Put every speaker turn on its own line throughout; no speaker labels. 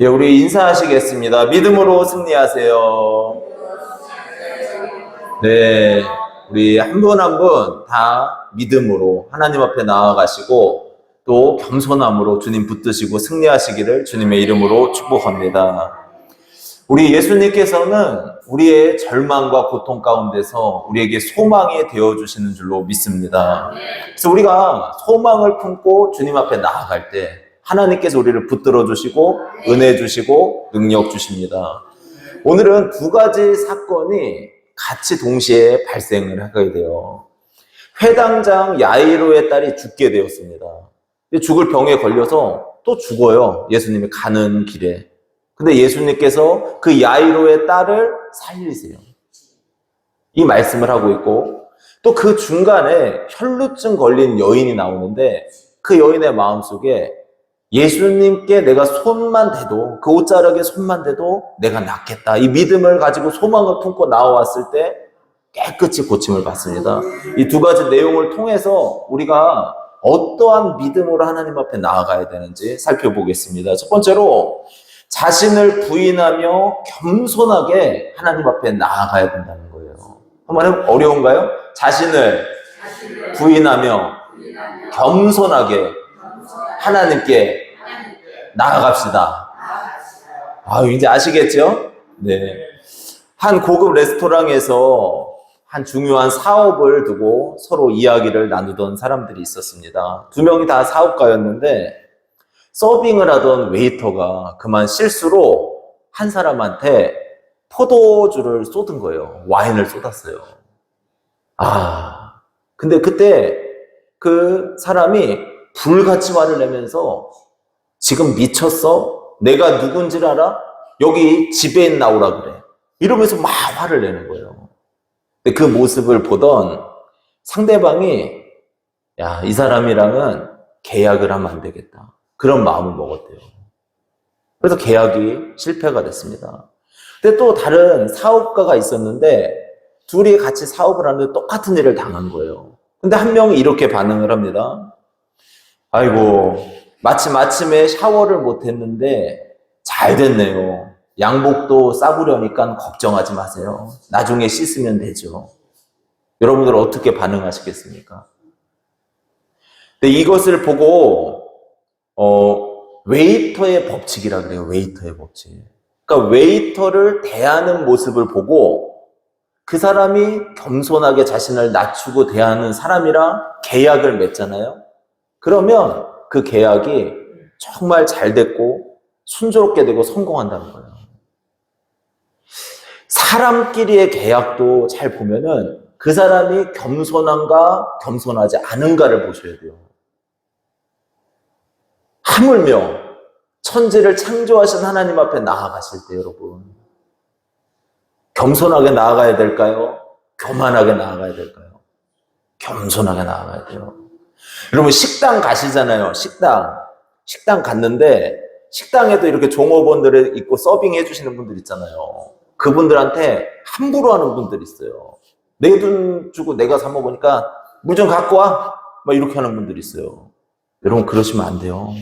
예, 우리 인사하시겠습니다. 믿음으로 승리하세요. 네, 우리 한 분 한 분 다 믿음으로 하나님 앞에 나아가시고 또 겸손함으로 주님 붙드시고 승리하시기를 주님의 이름으로 축복합니다. 우리 예수님께서는 우리의 절망과 고통 가운데서 우리에게 소망이 되어 주시는 줄로 믿습니다. 그래서 우리가 소망을 품고 주님 앞에 나아갈 때 하나님께서 우리를 붙들어 주시고 은혜 주시고 능력 주십니다. 오늘은 두 가지 사건이 같이 동시에 발생을 하게 돼요. 회당장 야이로의 딸이 죽게 되었습니다. 죽을 병에 걸려서 또 죽어요. 예수님이 가는 길에. 근데 예수님께서 그 야이로의 딸을 살리세요. 이 말씀을 하고 있고 또 그 중간에 혈루증 걸린 여인이 나오는데 그 여인의 마음속에 예수님께 내가 손만 대도 그 옷자락에 손만 대도 내가 낫겠다. 이 믿음을 가지고 소망을 품고 나와왔을 때 깨끗이 고침을 받습니다. 이 두 가지 내용을 통해서 우리가 어떠한 믿음으로 하나님 앞에 나아가야 되는지 살펴보겠습니다. 첫 번째로 자신을 부인하며 겸손하게 하나님 앞에 나아가야 된다는 거예요. 한번 해보- 어려운가요? 자신을 부인하며 겸손하게 하나님께 나아갑시다. 아, 이제 아시겠죠? 네. 한 고급 레스토랑에서 한 중요한 사업을 두고 서로 이야기를 나누던 사람들이 있었습니다. 두 명이 다 사업가였는데 서빙을 하던 웨이터가 그만 실수로 한 사람한테 포도주를 쏟은 거예요. 와인을 쏟았어요. 아, 근데 그때 그 사람이 불같이 화를 내면서 지금 미쳤어? 내가 누군지를 알아? 여기 집에 나오라 그래. 이러면서 막 화를 내는 거예요. 근데 그 모습을 보던 상대방이 야, 이 사람이랑은 계약을 하면 안 되겠다. 그런 마음을 먹었대요. 그래서 계약이 실패가 됐습니다. 근데 또 다른 사업가가 있었는데 둘이 같이 사업을 하는데 똑같은 일을 당한 거예요. 근데 한 명이 이렇게 반응을 합니다. 아이고, 마침 아침에 샤워를 못 했는데 잘 됐네요. 양복도 싸구려니까 걱정하지 마세요. 나중에 씻으면 되죠. 여러분들 어떻게 반응하시겠습니까? 근데 이것을 보고 어, 웨이터의 법칙이라 그래요. 웨이터의 법칙. 그러니까 웨이터를 대하는 모습을 보고 그 사람이 겸손하게 자신을 낮추고 대하는 사람이랑 계약을 맺잖아요. 그러면 그 계약이 정말 잘 됐고 순조롭게 되고 성공한다는 거예요. 사람끼리의 계약도 잘 보면은 그 사람이 겸손한가 겸손하지 않은가를 보셔야 돼요. 하물며 천지를 창조하신 하나님 앞에 나아가실 때 여러분 겸손하게 나아가야 될까요? 교만하게 나아가야 될까요? 겸손하게 나아가야 돼요. 여러분 식당 가시잖아요. 식당. 식당 갔는데 식당에도 이렇게 종업원들이 있고 서빙 해 주시는 분들 있잖아요. 그분들한테 함부로 하는 분들 있어요. 내 돈 주고 내가 사 먹으니까 물 좀 갖고 와. 막 이렇게 하는 분들 있어요. 여러분 그러시면 안 돼요.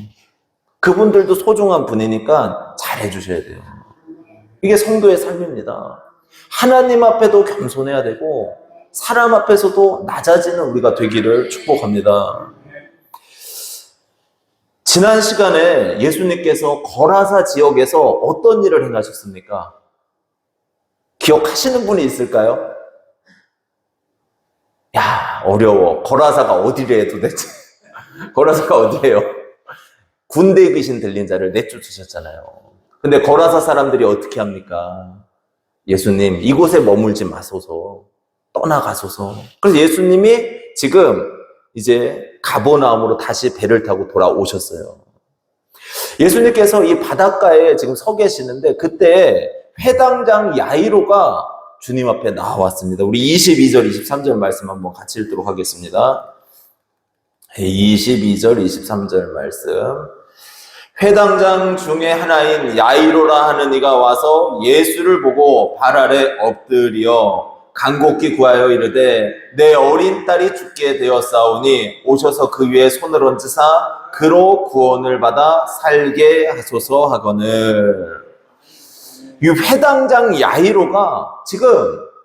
그분들도 소중한 분이니까 잘 해 주셔야 돼요. 이게 성도의 삶입니다. 하나님 앞에도 겸손해야 되고 사람 앞에서도 낮아지는 우리가 되기를 축복합니다. 지난 시간에 예수님께서 거라사 지역에서 어떤 일을 행하셨습니까? 기억하시는 분이 있을까요? 야, 어려워. 거라사가 어디래 도대체? 거라사가 어디래요? 군대 귀신 들린 자를 내쫓으셨잖아요. 근데 거라사 사람들이 어떻게 합니까? 예수님, 이곳에 머물지 마소서. 떠나가소서. 그래서 예수님이 지금 이제 가보나움으로 다시 배를 타고 돌아오셨어요. 예수님께서 이 바닷가에 지금 서 계시는데 그때 회당장 야이로가 주님 앞에 나왔습니다. 우리 22절, 23절 말씀 한번 같이 읽도록 하겠습니다. 22절, 23절 말씀. 회당장 중에 하나인 야이로라 하는 이가 와서 예수를 보고 발 아래 엎드려 간곡히 구하여 이르되 내 어린 딸이 죽게 되었사오니 오셔서 그 위에 손을 얹으사 그로 구원을 받아 살게 하소서 하거늘. 이 회당장 야이로가 지금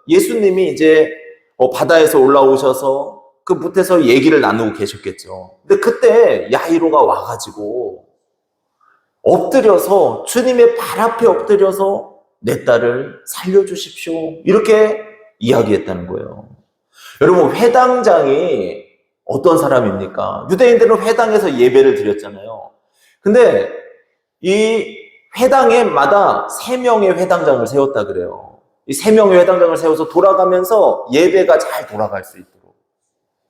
예수님이 이제 어, 바다에서 올라오셔서 그 밑에서 얘기를 나누고 계셨겠죠. 근데 그때 야이로가 와가지고 엎드려서 주님의 발 앞에 엎드려서 내 딸을 살려주십시오. 이렇게 이야기했다는 거예요. 여러분, 회당장이 어떤 사람입니까? 유대인들은 회당에서 예배를 드렸잖아요. 근데 이 회당에 마다 세 명의 회당장을 세웠다 그래요. 이 세 명의 회당장을 세워서 돌아가면서 예배가 잘 돌아갈 수 있도록.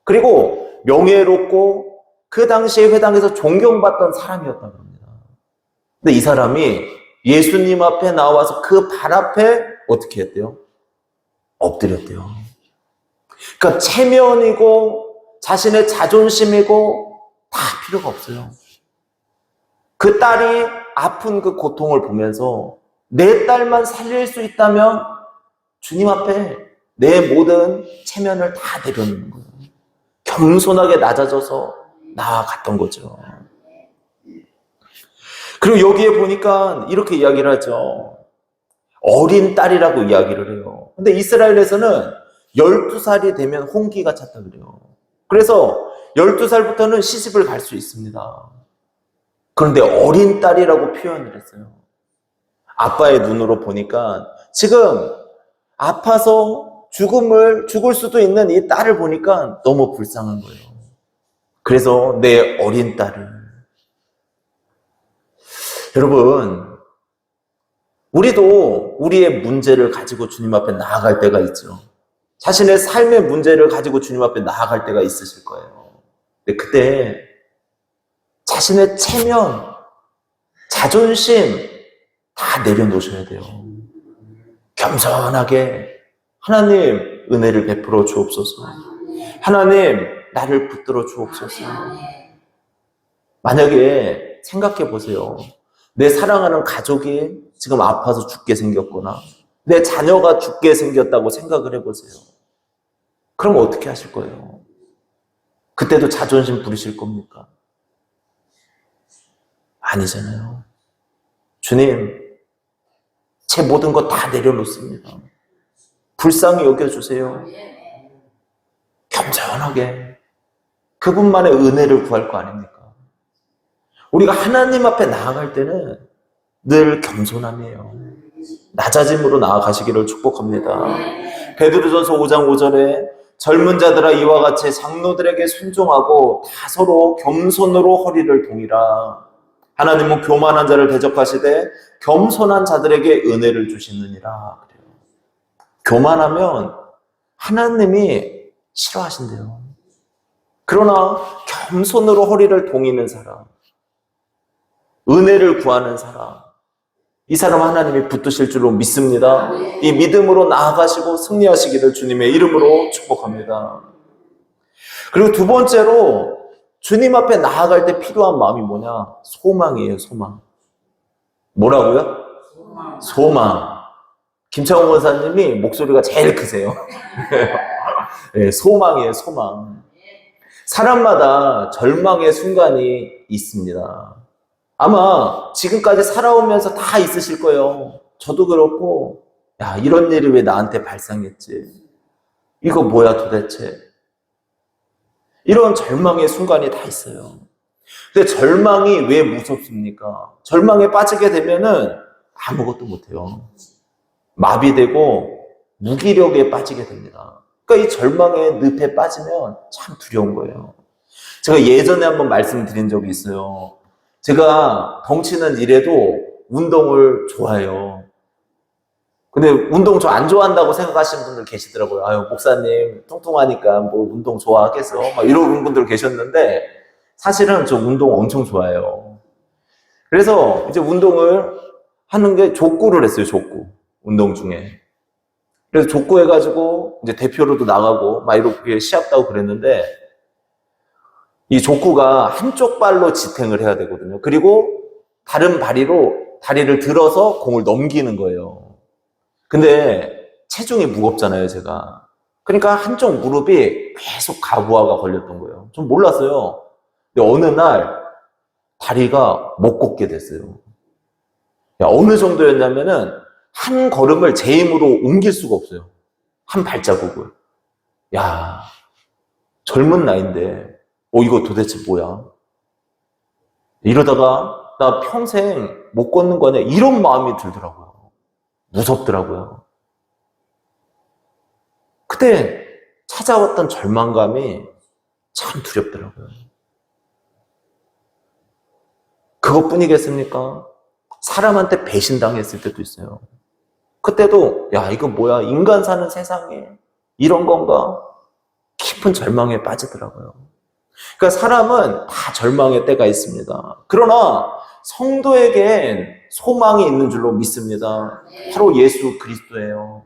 그리고 명예롭고 그 당시에 회당에서 존경받던 사람이었다 그럽니다. 근데 이 사람이 예수님 앞에 나와서 그 발 앞에 어떻게 했대요? 엎드렸대요. 그러니까 체면이고 자신의 자존심이고 다 필요가 없어요. 그 딸이 아픈 그 고통을 보면서 내 딸만 살릴 수 있다면 주님 앞에 내 모든 체면을 다 내려놓는 거예요. 겸손하게 낮아져서 나아갔던 거죠. 그리고 여기에 보니까 이렇게 이야기를 하죠. 어린 딸이라고 이야기를 해요. 근데 이스라엘에서는 12살이 되면 홍기가 찼다 그래요. 그래서 12살부터는 시집을 갈 수 있습니다. 그런데 어린 딸이라고 표현을 했어요. 아빠의 눈으로 보니까 지금 아파서 죽음을 죽을 수도 있는 이 딸을 보니까 너무 불쌍한 거예요. 그래서 내 어린 딸을 여러분 우리도 우리의 문제를 가지고 주님 앞에 나아갈 때가 있죠. 자신의 삶의 문제를 가지고 주님 앞에 나아갈 때가 있으실 거예요. 근데 그때 자신의 체면, 자존심 다 내려놓으셔야 돼요. 겸손하게 하나님 은혜를 베풀어 주옵소서. 하나님 나를 붙들어 주옵소서. 만약에 생각해 보세요. 내 사랑하는 가족이 지금 아파서 죽게 생겼거나 내 자녀가 죽게 생겼다고 생각을 해보세요. 그럼 어떻게 하실 거예요? 그때도 자존심 부리실 겁니까? 아니잖아요. 주님, 제 모든 것 다 내려놓습니다. 불쌍히 여겨주세요. 겸손하게. 그분만의 은혜를 구할 거 아닙니까? 우리가 하나님 앞에 나아갈 때는 늘 겸손함이에요. 낮아짐으로 나아가시기를 축복합니다. 베드로전서 5장 5절에 젊은 자들아 이와 같이 장로들에게 순종하고 다 서로 겸손으로 허리를 동이라. 하나님은 교만한 자를 대적하시되 겸손한 자들에게 은혜를 주시느니라. 그래요. 교만하면 하나님이 싫어하신대요. 그러나 겸손으로 허리를 동이는 사람, 은혜를 구하는 사람, 이 사람 하나님이 붙드실 줄로 믿습니다. 이 믿음으로 나아가시고 승리하시기를 주님의 이름으로 축복합니다. 그리고 두 번째로 주님 앞에 나아갈 때 필요한 마음이 뭐냐? 소망이에요, 소망. 뭐라고요? 소망. 김창호 원사님이 목소리가 제일 크세요. 네, 소망이에요, 소망. 사람마다 절망의 순간이 있습니다. 아마 지금까지 살아오면서 다 있으실 거예요. 저도 그렇고, 야, 이런 일이 왜 나한테 발생했지? 이거 뭐야 도대체? 이런 절망의 순간이 다 있어요. 근데 절망이 왜 무섭습니까? 절망에 빠지게 되면은 아무것도 못해요. 마비되고 무기력에 빠지게 됩니다. 그러니까 이 절망의 늪에 빠지면 참 두려운 거예요. 제가 예전에 한번 말씀드린 적이 있어요. 제가 덩치는 이래도 운동을 좋아해요. 근데 운동 저 안 좋아한다고 생각하시는 분들 계시더라고요. 아유, 목사님, 통통하니까 뭐 운동 좋아하겠어. 막 이런 분들 계셨는데, 사실은 저 운동 엄청 좋아해요. 그래서 이제 운동을 하는 게 족구를 했어요, 족구. 운동 중에. 그래서 족구 해가지고 이제 대표로도 나가고 막 이렇게 시합도 하고 그랬는데, 이 족구가 한쪽 발로 지탱을 해야 되거든요. 그리고 다른 발리로 다리를 들어서 공을 넘기는 거예요. 근데 체중이 무겁잖아요, 제가. 그러니까 한쪽 무릎이 계속 가부하가 걸렸던 거예요. 좀 몰랐어요. 근데 어느 날 다리가 못 걷게 됐어요. 야, 어느 정도였냐면은 한 걸음을 제 힘으로 옮길 수가 없어요. 한 발자국을. 야, 젊은 나이인데, 어, 이거 도대체 뭐야? 이러다가 나 평생 못 걷는 거냐? 이런 마음이 들더라고요. 무섭더라고요. 그때 찾아왔던 절망감이 참 두렵더라고요. 그것뿐이겠습니까? 사람한테 배신당했을 때도 있어요. 그때도, 야, 이거 뭐야? 인간 사는 세상에 이런 건가? 깊은 절망에 빠지더라고요. 그러니까 사람은 다 절망의 때가 있습니다. 그러나 성도에겐 소망이 있는 줄로 믿습니다. 바로 예수 그리스도예요.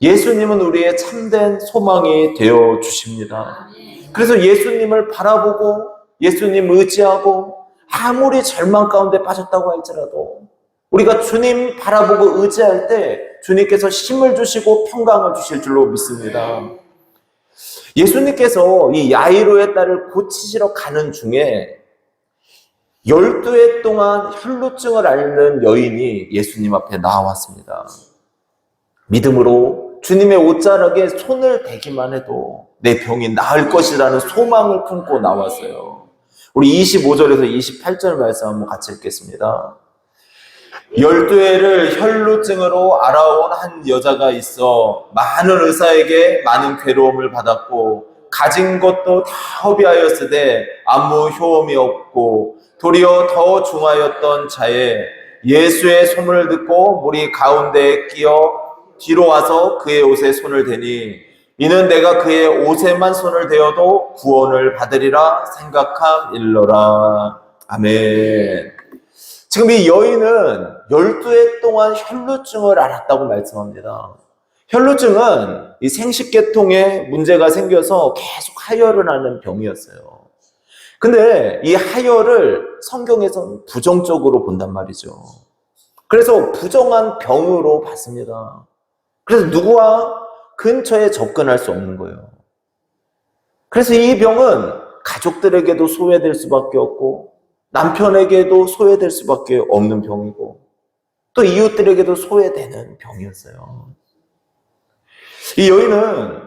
예수님은 우리의 참된 소망이 되어 주십니다. 그래서 예수님을 바라보고 예수님 의지하고 아무리 절망 가운데 빠졌다고 할지라도 우리가 주님 바라보고 의지할 때 주님께서 힘을 주시고 평강을 주실 줄로 믿습니다. 예수님께서 이 야이로의 딸을 고치시러 가는 중에 12해 동안 혈루증을 앓는 여인이 예수님 앞에 나왔습니다. 믿음으로 주님의 옷자락에 손을 대기만 해도 내 병이 나을 것이라는 소망을 품고 나왔어요. 우리 25절에서 28절 말씀 한번 같이 읽겠습니다. 열두 해를 혈루증으로 알아온 한 여자가 있어 많은 의사에게 많은 괴로움을 받았고 가진 것도 다 허비하였으되 아무 효험이 없고 도리어 더 중하였던 자에 예수의 소문을 듣고 무리 가운데에 끼어 뒤로 와서 그의 옷에 손을 대니 이는 내가 그의 옷에만 손을 대어도 구원을 받으리라 생각함 일러라 아멘. 지금 이 여인은 12해 동안 혈루증을 앓았다고 말씀합니다. 혈루증은 이 생식계통에 문제가 생겨서 계속 하혈을 하는 병이었어요. 근데 이 하혈을 성경에서는 부정적으로 본단 말이죠. 그래서 부정한 병으로 봤습니다. 그래서 누구와 근처에 접근할 수 없는 거예요. 그래서 이 병은 가족들에게도 소외될 수밖에 없고 남편에게도 소외될 수밖에 없는 병이고 또 이웃들에게도 소외되는 병이었어요. 이 여인은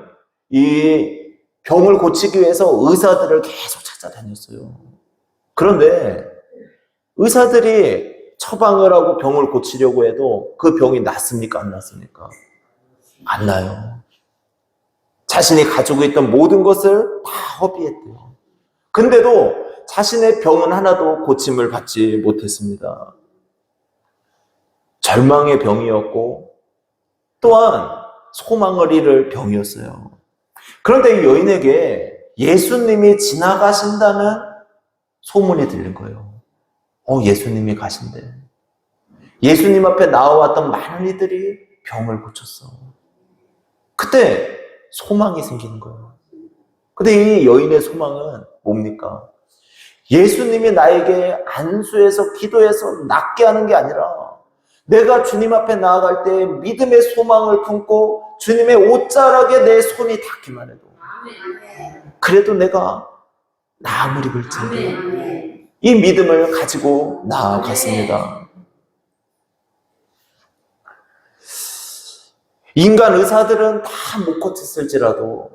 이 병을 고치기 위해서 의사들을 계속 찾아다녔어요. 그런데 의사들이 처방을 하고 병을 고치려고 해도 그 병이 낫습니까? 안 낫습니까? 안 나요. 자신이 가지고 있던 모든 것을 다 허비했대요. 근데도 자신의 병은 하나도 고침을 받지 못했습니다. 절망의 병이었고 또한 소망을 잃을 병이었어요. 그런데 이 여인에게 예수님이 지나가신다는 소문이 들린 거예요. 어, 예수님이 가신대. 예수님 앞에 나와왔던 많은 이들이 병을 고쳤어. 그때 소망이 생기는 거예요. 근데 이 여인의 소망은 뭡니까? 예수님이 나에게 안수해서 기도해서 낫게 하는 게 아니라 내가 주님 앞에 나아갈 때 믿음의 소망을 품고 주님의 옷자락에 내 손이 닿기만 해도 그래도 내가 나음을 입을지 이 믿음을 가지고 나아갔습니다. 인간 의사들은 다 못 고쳤을지라도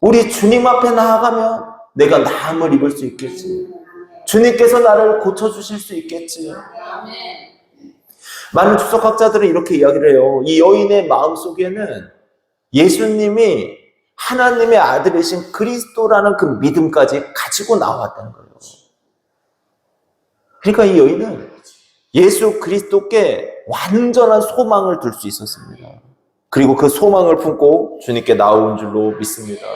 우리 주님 앞에 나아가면 내가 나음을 입을 수 있겠지. 주님께서 나를 고쳐주실 수 있겠지. 많은 주석학자들은 이렇게 이야기를 해요. 이 여인의 마음 속에는 예수님이 하나님의 아들이신 그리스도라는 그 믿음까지 가지고 나왔다는 거예요. 그러니까 이 여인은 예수 그리스도께 완전한 소망을 둘 수 있었습니다. 그리고 그 소망을 품고 주님께 나온 줄로 믿습니다.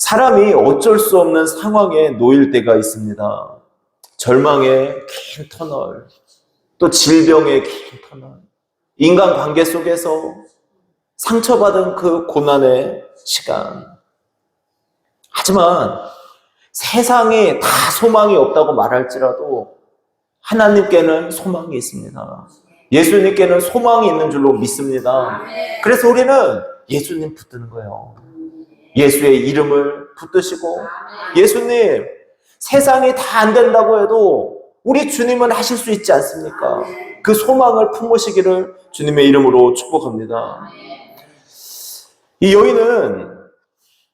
사람이 어쩔 수 없는 상황에 놓일 때가 있습니다. 절망의 긴 터널, 또 질병의 긴 터널, 인간 관계 속에서 상처받은 그 고난의 시간. 하지만 세상에 다 소망이 없다고 말할지라도 하나님께는 소망이 있습니다. 예수님께는 소망이 있는 줄로 믿습니다. 그래서 우리는 예수님 붙드는 거예요. 예수의 이름을 붙드시고 예수님 세상이 다 안 된다고 해도 우리 주님은 하실 수 있지 않습니까? 그 소망을 품으시기를 주님의 이름으로 축복합니다. 이 여인은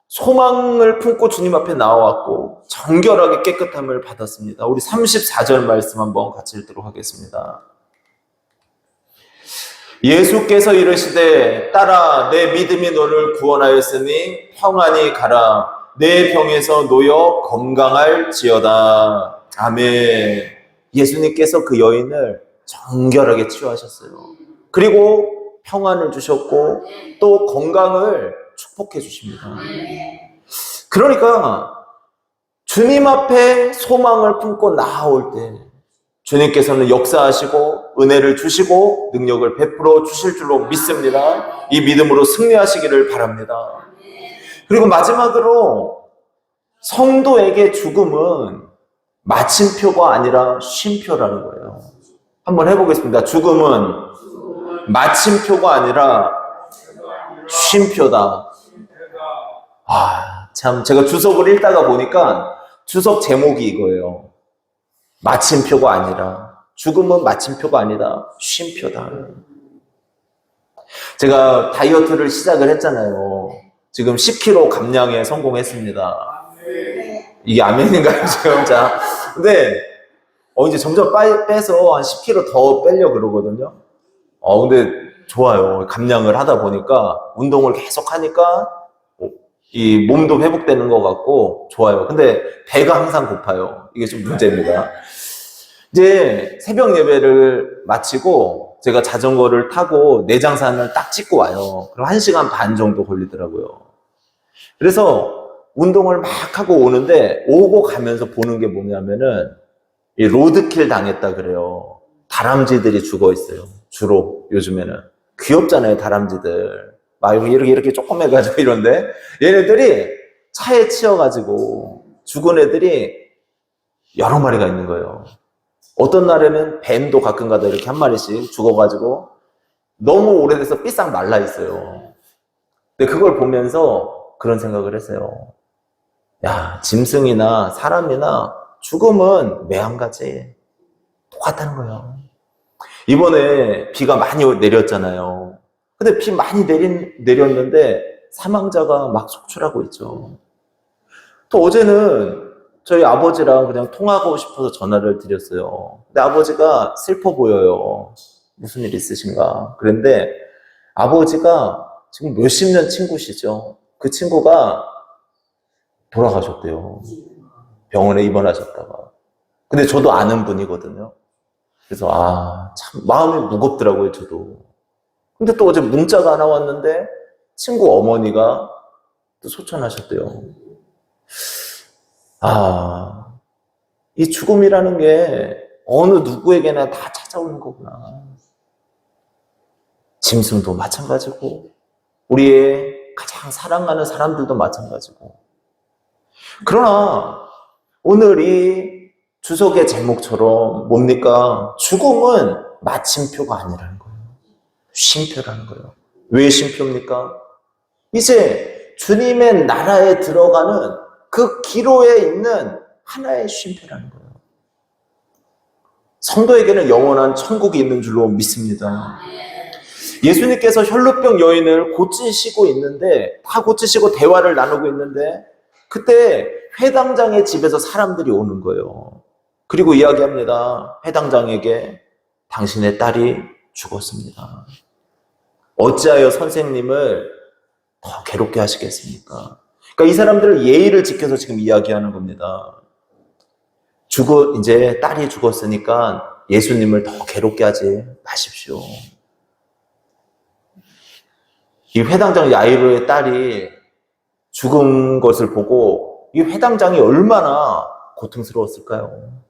소망을 품고 주님 앞에 나와왔고 정결하게 깨끗함을 받았습니다. 우리 34절 말씀 한번 같이 읽도록 하겠습니다. 예수께서 이르시되 딸아 내 믿음이 너를 구원하였으니 평안히 가라. 내 병에서 놓여 건강할지어다. 아멘. 예수님께서 그 여인을 정결하게 치유하셨어요. 그리고 평안을 주셨고 또 건강을 축복해 주십니다. 그러니까 주님 앞에 소망을 품고 나아올 때 주님께서는 역사하시고 은혜를 주시고 능력을 베풀어 주실 줄로 믿습니다. 이 믿음으로 승리하시기를 바랍니다. 그리고 마지막으로 성도에게 죽음은 마침표가 아니라 쉼표라는 거예요. 한번 해보겠습니다. 죽음은 마침표가 아니라 쉼표다. 아, 참, 제가 주석을 읽다가 보니까 주석 제목이 이거예요. 마침표가 아니라 죽음은 마침표가 아니다 쉼표다. 제가 다이어트를 시작을 했잖아요. 지금 10kg 감량에 성공했습니다. 이게 아멘인가요 지금? 자, 근데 어 이제 점점 빠, 빼서 한 10kg 더 빼려 그러거든요. 어 근데 좋아요. 감량을 하다 보니까 운동을 계속 하니까 어, 이 몸도 회복되는 것 같고 좋아요. 근데 배가 항상 고파요. 이게 좀 문제입니다. 이제 새벽 예배를 마치고 제가 자전거를 타고 내장산을 딱 찍고 와요. 그럼 1시간 반 정도 걸리더라고요. 그래서 운동을 막 하고 오는데 오고 가면서 보는 게 뭐냐면은 이 로드킬 당했다 그래요. 다람쥐들이 죽어 있어요. 주로 요즘에는 귀엽잖아요, 다람쥐들. 막 이렇게 이렇게 조그매가지고 이런데 얘네들이 차에 치여가지고 죽은 애들이 여러 마리가 있는 거예요. 어떤 날에는 뱀도 가끔가다 이렇게 한 마리씩 죽어가지고 너무 오래돼서 삐싹 말라 있어요. 근데 그걸 보면서 그런 생각을 했어요. 야, 짐승이나 사람이나 죽음은 매한가지 똑같다는 거예요. 이번에 비가 많이 내렸잖아요. 근데 비 많이 내린, 내렸는데 사망자가 막 속출하고 있죠. 또 어제는 저희 아버지랑 그냥 통화하고 싶어서 전화를 드렸어요. 근데 아버지가 슬퍼 보여요. 무슨 일 있으신가? 그런데 아버지가 지금 몇십 년 친구시죠. 그 친구가 돌아가셨대요. 병원에 입원하셨다가. 근데 저도 아는 분이거든요. 그래서 아, 참 마음이 무겁더라고요, 저도. 근데 또 어제 문자가 하나 왔는데 친구 어머니가 또 소천하셨대요. 아, 이 죽음이라는 게 어느 누구에게나 다 찾아오는 거구나. 짐승도 마찬가지고, 우리의 가장 사랑하는 사람들도 마찬가지고. 그러나, 오늘 이 주석의 제목처럼 뭡니까? 죽음은 마침표가 아니라는 거예요. 쉼표라는 거예요. 왜 쉼표입니까? 이제 주님의 나라에 들어가는 그 기로에 있는 하나의 쉼표라는 거예요. 성도에게는 영원한 천국이 있는 줄로 믿습니다. 예수님께서 혈루병 여인을 고치시고 있는데, 다 고치시고 대화를 나누고 있는데, 그때 회당장의 집에서 사람들이 오는 거예요. 그리고 이야기합니다. 회당장에게 당신의 딸이 죽었습니다. 어찌하여 선생님을 더 괴롭게 하시겠습니까? 그러니까 이 사람들은 예의를 지켜서 지금 이야기하는 겁니다. 죽어, 이제 딸이 죽었으니까 예수님을 더 괴롭게 하지 마십시오. 이 회당장 야이로의 딸이 죽은 것을 보고 이 회당장이 얼마나 고통스러웠을까요?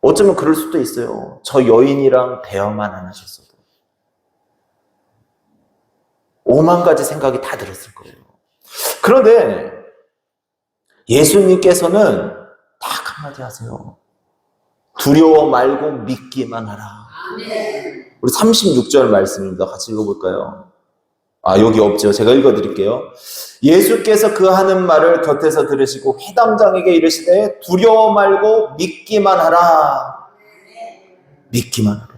어쩌면 그럴 수도 있어요. 저 여인이랑 대화만 안 하셨어도. 오만 가지 생각이 다 들었을 거예요. 그런데 예수님께서는 딱 한마디 하세요. 두려워 말고 믿기만 하라. 우리 36절 말씀입니다. 같이 읽어볼까요? 아, 여기 없죠. 제가 읽어드릴게요. 예수께서 그 하는 말을 곁에서 들으시고 회당장에게 이르시되 두려워 말고 믿기만 하라. 믿기만 하라.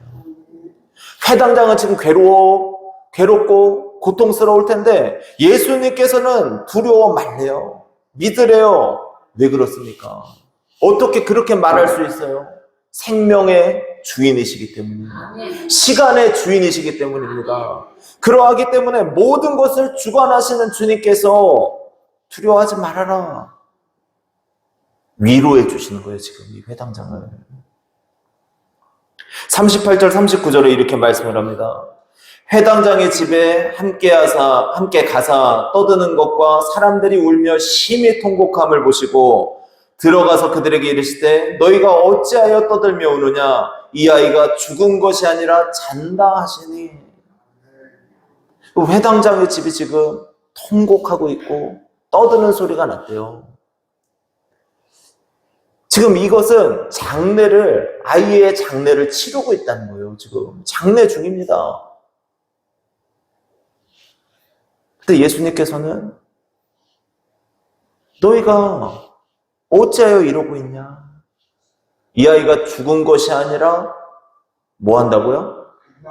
회당장은 지금 괴로워, 괴롭고 고통스러울 텐데 예수님께서는 두려워 말래요. 믿으래요. 왜 그렇습니까? 어떻게 그렇게 말할 수 있어요? 생명의 주인이시기 때문입니다. 시간의 주인이시기 때문입니다. 그러하기 때문에 모든 것을 주관하시는 주님께서 두려워하지 말아라. 위로해 주시는 거예요, 지금 이 회당장을. 38절, 39절에 이렇게 말씀을 합니다. 회당장의 집에 함께 하사, 함께 가사 떠드는 것과 사람들이 울며 심히 통곡함을 보시고 들어가서 그들에게 이르시되 너희가 어찌하여 떠들며 우느냐 이 아이가 죽은 것이 아니라 잔다 하시니 그 회당장의 집이 지금 통곡하고 있고 떠드는 소리가 났대요. 지금 이것은 장례를 아이의 장례를 치르고 있다는 거예요. 지금 장례 중입니다. 근데 예수님께서는 너희가 어찌하여 이러고 있냐? 이 아이가 죽은 것이 아니라 뭐 한다고요?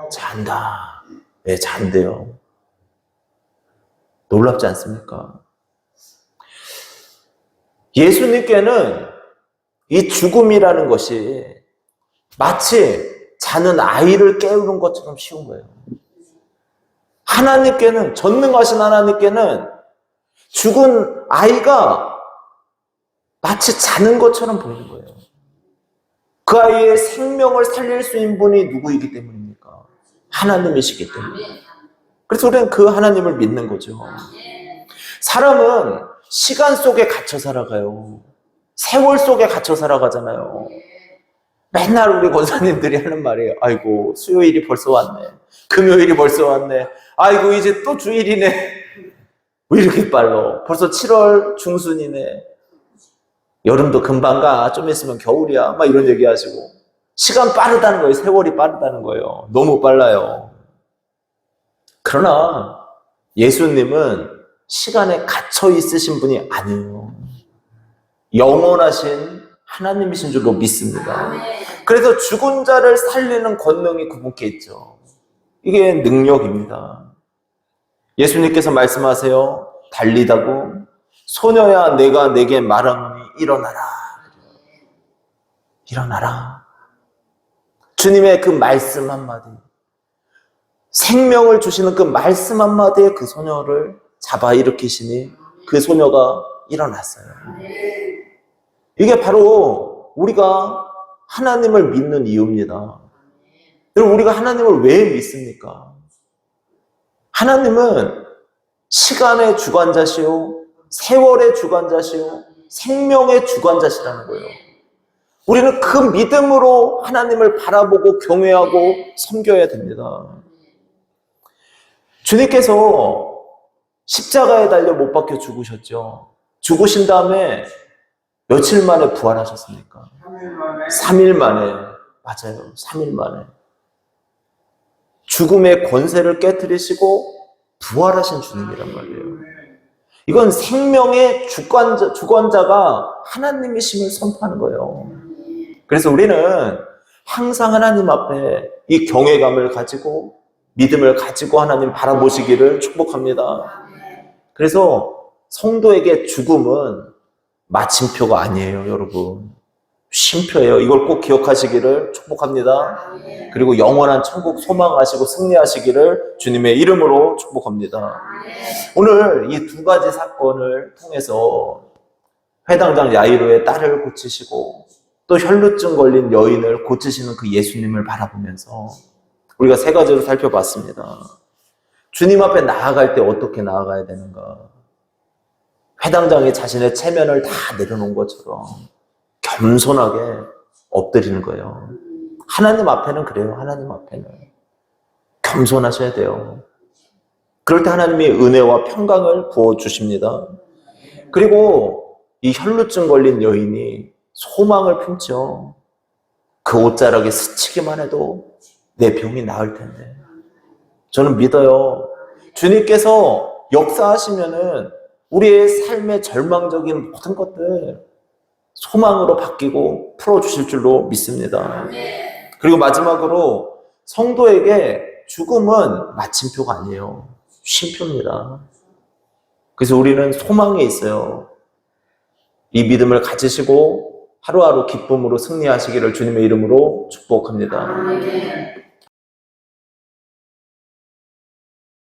잔다. 네, 잔대요. 놀랍지 않습니까? 예수님께는 이 죽음이라는 것이 마치 자는 아이를 깨우는 것처럼 쉬운 거예요. 하나님께는, 전능하신 하나님께는 죽은 아이가 마치 자는 것처럼 보이는 거예요. 그 아이의 생명을 살릴 수 있는 분이 누구이기 때문입니까? 하나님이시기 때문에. 그래서 우리는 그 하나님을 믿는 거죠. 사람은 시간 속에 갇혀 살아가요. 세월 속에 갇혀 살아가잖아요. 맨날 우리 권사님들이 하는 말이에요. 아이고, 수요일이 벌써 왔네. 금요일이 벌써 왔네. 아이고, 이제 또 주일이네. 왜 이렇게 빨라? 벌써 7월 중순이네. 여름도 금방 가. 좀 있으면 겨울이야. 막 이런 얘기 하시고. 시간 빠르다는 거예요. 세월이 빠르다는 거예요. 너무 빨라요. 그러나 예수님은 시간에 갇혀 있으신 분이 아니에요. 영원하신 하나님이신 줄로 믿습니다. 그래서 죽은 자를 살리는 권능이 그분께 있죠. 이게 능력입니다. 예수님께서 말씀하세요. 달리다고 소녀야 내가 내게 말하노니 일어나라. 일어나라. 주님의 그 말씀 한마디. 생명을 주시는 그 말씀 한마디에 그 소녀를 잡아 일으키시니 그 소녀가 일어났어요. 이게 바로 우리가 하나님을 믿는 이유입니다. 여러분, 우리가 하나님을 왜 믿습니까? 하나님은 시간의 주관자시요, 세월의 주관자시요, 생명의 주관자시라는 거예요. 우리는 그 믿음으로 하나님을 바라보고 경외하고 섬겨야 됩니다. 주님께서 십자가에 달려 못 박혀 죽으셨죠. 죽으신 다음에 며칠 만에 부활하셨습니까? 3일 만에. 맞아요. 3일 만에. 죽음의 권세를 깨뜨리시고 부활하신 주님이란 말이에요. 이건 생명의 주관자, 주권자가 하나님이심을 선포하는 거예요. 그래서 우리는 항상 하나님 앞에 이 경외감을 가지고 믿음을 가지고 하나님 바라보시기를 축복합니다. 그래서 성도에게 죽음은 마침표가 아니에요, 여러분. 쉼표예요. 이걸 꼭 기억하시기를 축복합니다. 그리고 영원한 천국 소망하시고 승리하시기를 주님의 이름으로 축복합니다. 오늘 이 두 가지 사건을 통해서 회당장 야이로의 딸을 고치시고 또 혈루증 걸린 여인을 고치시는 그 예수님을 바라보면서 우리가 세 가지로 살펴봤습니다. 주님 앞에 나아갈 때 어떻게 나아가야 되는가? 회당장이 자신의 체면을 다 내려놓은 것처럼 겸손하게 엎드리는 거예요. 하나님 앞에는 그래요. 하나님 앞에는. 겸손하셔야 돼요. 그럴 때 하나님이 은혜와 평강을 부어주십니다. 그리고 이 혈루증 걸린 여인이 소망을 품죠. 그 옷자락에 스치기만 해도 내 병이 나을 텐데. 저는 믿어요. 주님께서 역사하시면은 우리의 삶의 절망적인 모든 것들 소망으로 바뀌고 풀어주실 줄로 믿습니다. 그리고 마지막으로 성도에게 죽음은 마침표가 아니에요. 쉼표입니다. 그래서 우리는 소망에 있어요. 이 믿음을 가지시고 하루하루 기쁨으로 승리하시기를 주님의 이름으로 축복합니다.